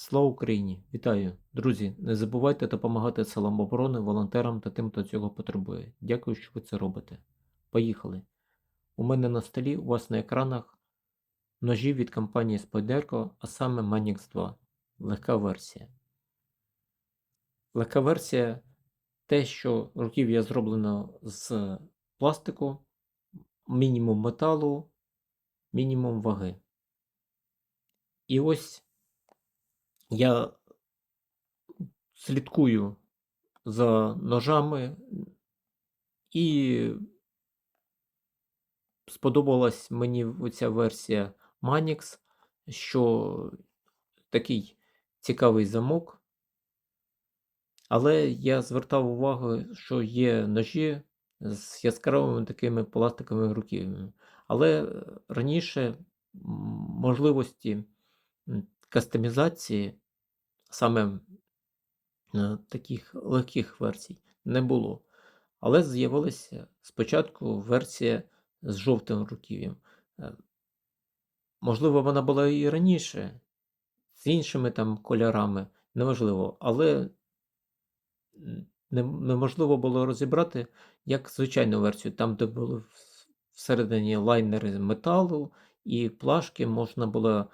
Слава Україні! Вітаю! Друзі! Не забувайте допомагати силам оборони, волонтерам та тим, хто цього потребує. Дякую, що ви це робите. Поїхали! У мене на столі у вас на екранах ножі від компанії Spyderco, а саме Manix 2. Легка версія. Легка версія те, що руків'я зроблено з пластику, мінімум металу, мінімум ваги. І ось я слідкую за ножами і сподобалась мені оця версія Manix, що такий цікавий замок. Але я звертав увагу, що є ножі з яскравими такими пластиковими руків'ями. Але раніше можливості кастомізації саме таких легких версій не було. Але з'явилася спочатку версія з жовтим руків'ям. Е, Можливо, вона була і раніше, з іншими там кольорами, неважливо, але неможливо було розібрати як звичайну версію, там, де були всередині лайнери металу і плашки можна було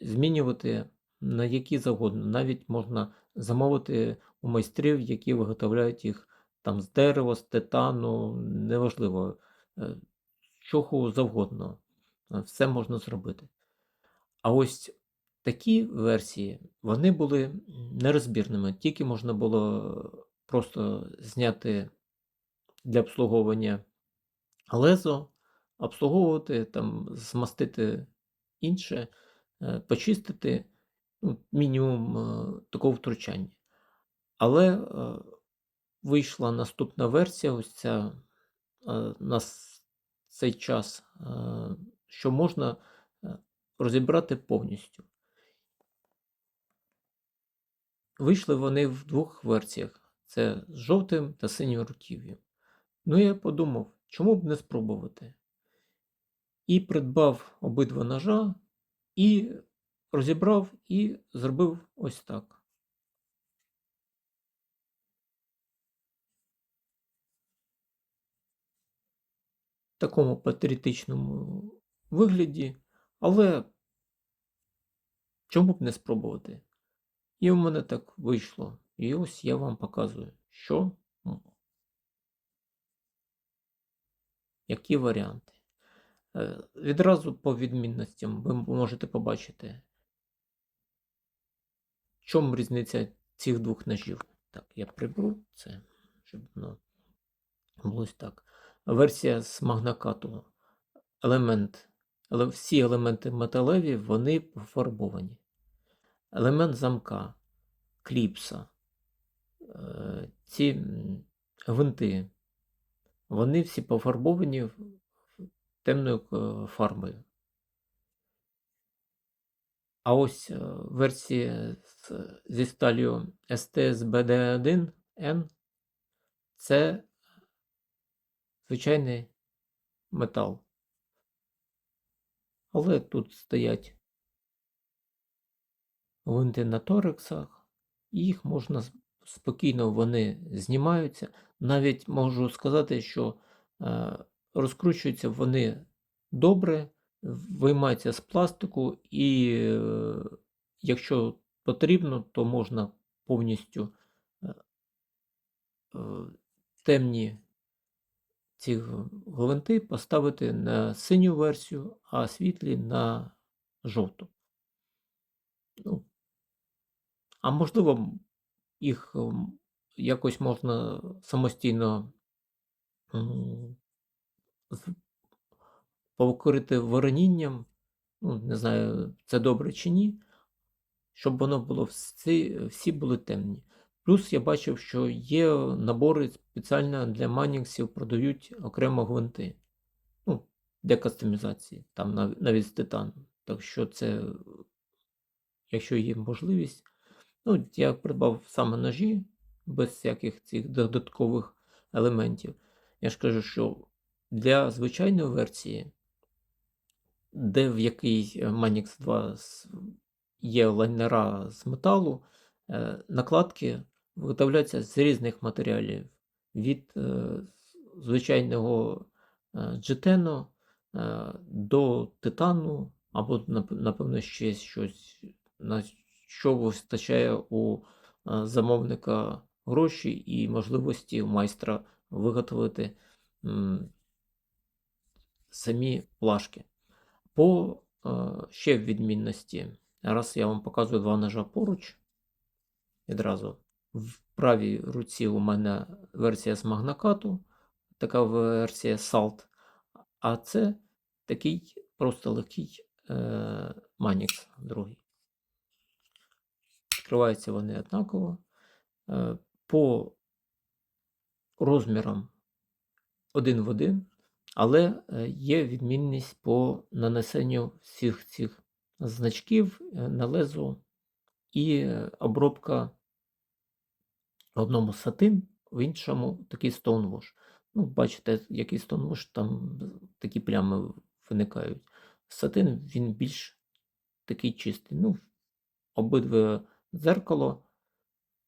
змінювати на які завгодно. Навіть можна замовити у майстрів, які виготовляють їх там з дерева, з титану, неважливо, е, чого завгодно. Е, Все можна зробити. А ось такі версії, вони були нерозбірними. Тільки можна було просто зняти для обслуговування лезо, обслуговувати, там, змастити інше, е, почистити, ну, мінімум е, такого втручання. Але е, вийшла наступна версія, ось ця е, на цей час, е, що можна е, розібрати повністю. Вийшли вони в двох версіях: це з жовтим та синім руків'ям. Ну, я подумав, чому б не спробувати? І придбав обидва ножа, і розібрав, і зробив ось так. В такому патріотичному вигляді, але чому б не спробувати? І в мене так вийшло. І ось я вам показую, що які варіанти. Е, Відразу по відмінностям ви можете побачити, в чому різниця цих двох ножів. Так, я приберу це, щоб воно було ось так. Версія з магнакату. Елемент, всі елементи металеві, вони пофарбовані. Елемент замка, кліпса, е, ці гвинти, вони всі пофарбовані темною е, фарбою. А ось е, версія зі сталью STS BD1N це звичайний метал. Але тут стоять гвинти на торексах, і їх можна спокійно вони знімаються. Навіть можу сказати, що е, розкручуються вони добре, виймаються з пластику, і е, якщо потрібно, то можна повністю е, е, темні ці гвинти поставити на синю версію, а світлі на жовту. Ну, а можливо, їх якось можна самостійно м, покрити воронінням. Ну, не знаю, це добре чи ні, щоб воно було всі, всі були темні. Плюс я бачив, що є набори спеціально для маніксів, продають окремо гвинти. Ну, для кастомізації, там навіть з титану. Так що це, якщо є можливість, ну, я придбав саме ножі без всяких цих додаткових елементів. Я ж кажу, що для звичайної версії, де в який е, Manix 2 є лайнера з металу, е, накладки виготовляються з різних матеріалів. Від е, звичайного джетену до титану, або, напевно, ще щось, на що вистачає у замовника гроші і можливості майстра виготовити самі плашки. По е, ще відмінності. Раз я вам показую два ножа поруч. Відразу в правій руці у мене версія з магнакату, така версія Salt. А це такий просто легкий е, Manix другий. Відкриваються вони однаково. Е, по розмірам один в один, але е, є відмінність по нанесенню всіх цих значків е, на лезо і е, обробка в одному сатин, в іншому такий стоунвош. Ну, бачите, який стоунвош, там такі плями виникають. Сатин він більш такий чистий. Ну, обидве дзеркало,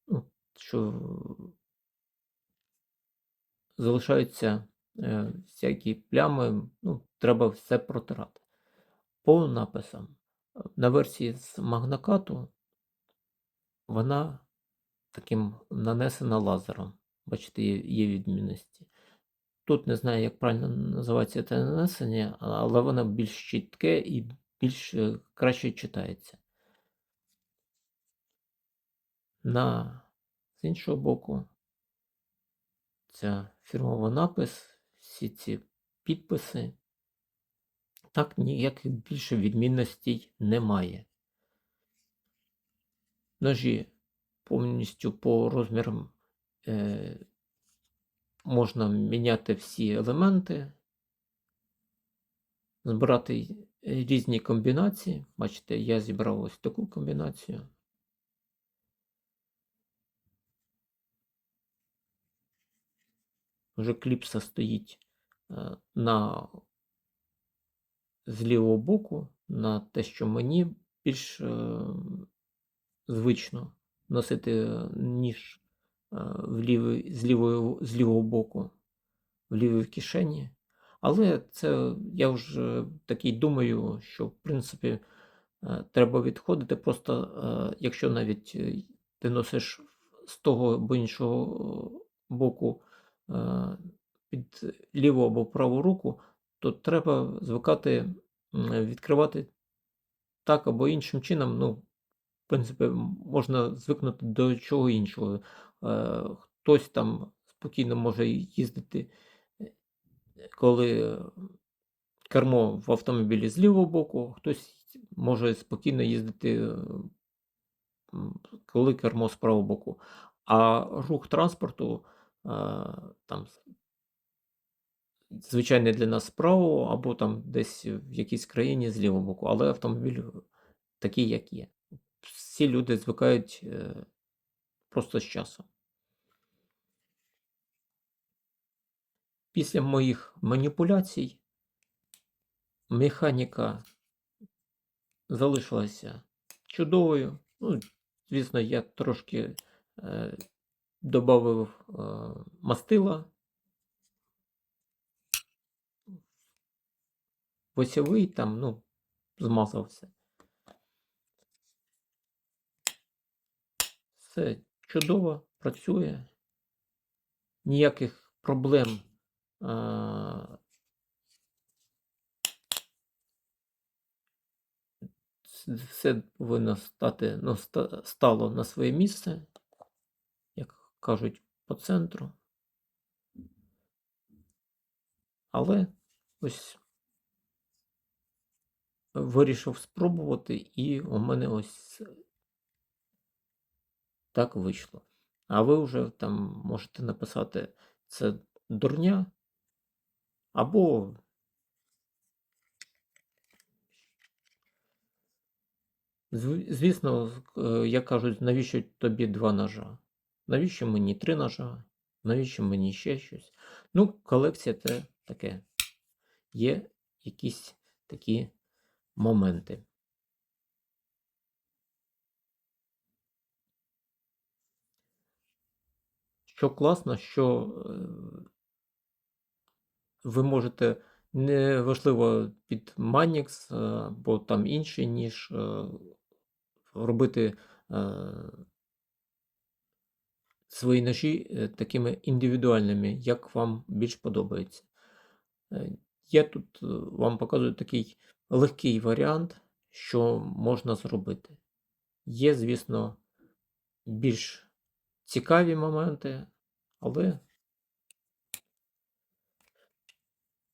ну, що залишаються всякі плями, ну, треба все протирати. По написам. На версії з магнакату вона таким нанесена лазером. Бачите, є, є відмінності. Тут не знаю, як правильно називається це нанесення, але воно більш чітке і більш е, краще читається. На з іншого боку, ця фірмовий напис, всі ці підписи. Так ніяких більше відмінностей немає. Ножі повністю по розмірам е, можна міняти всі елементи, збирати різні комбінації. Бачите, я зібрав ось таку комбінацію. Вже кліпса стоїть е, на з лівого боку на те, що мені більш звично носити ніж в лівий, з, лівої, з лівого боку, в лівій кишені. Але це я вже такий думаю, що в принципі е, треба відходити. Просто е, якщо навіть е, ти носиш з того або іншого боку під ліву або праву руку, то треба звикати відкривати так або іншим чином. Ну, в принципі, можна звикнути до чого іншого. Е, Хтось там спокійно може їздити, е, коли кермо в автомобілі з лівого боку, хтось може спокійно їздити, е, коли кермо з правого боку. А рух транспорту е, там звичайний для нас з правого, або там десь в якійсь країні з лівого боку, але автомобіль такий, як є. Всі люди звикають е, просто з часом. Після моїх маніпуляцій механіка залишилася чудовою. Ну, звісно, я трошки е, додав е, мастила. Осьовий там, ну, змазався. Все чудово працює. Ніяких проблем. А, все повинно стати, ну, стало на своє місце, кажуть, по центру. Але ось вирішив спробувати, і у мене ось так вийшло. А ви вже там можете написати це дурня, або Звісно, е, як кажуть, навіщо тобі два ножа? Навіщо мені три ножа? Навіщо мені ще щось? Ну, колекція це таке. Є якісь такі моменти. Що класно, що е, ви можете не важливо під Manix е, або там інший, ніж е, робити свої ножі е, такими індивідуальними, як вам більш подобається. Е, Я тут е, вам показую такий легкий варіант, що можна зробити. Є, звісно, більш цікаві моменти, але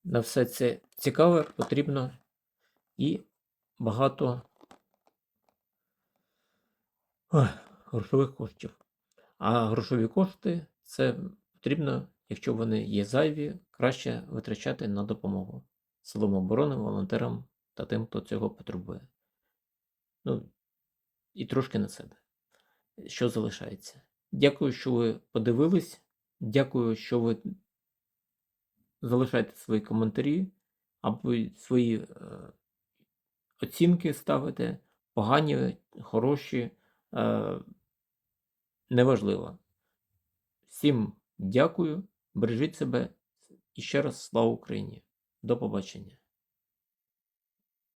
на все це цікаве потрібно і багато грошових коштів. А грошові кошти це потрібно, якщо вони є зайві, краще витрачати на допомогу силам оборони, волонтерам та тим, хто цього потребує. Ну, і трошки на себе. Що залишається? Дякую, що ви подивились. Дякую, що ви залишаєте свої коментарі або свої е, оцінки ставите. Погані, хороші. Е, неважливо. Всім дякую, бережіть себе і ще раз слава Україні. До побачення.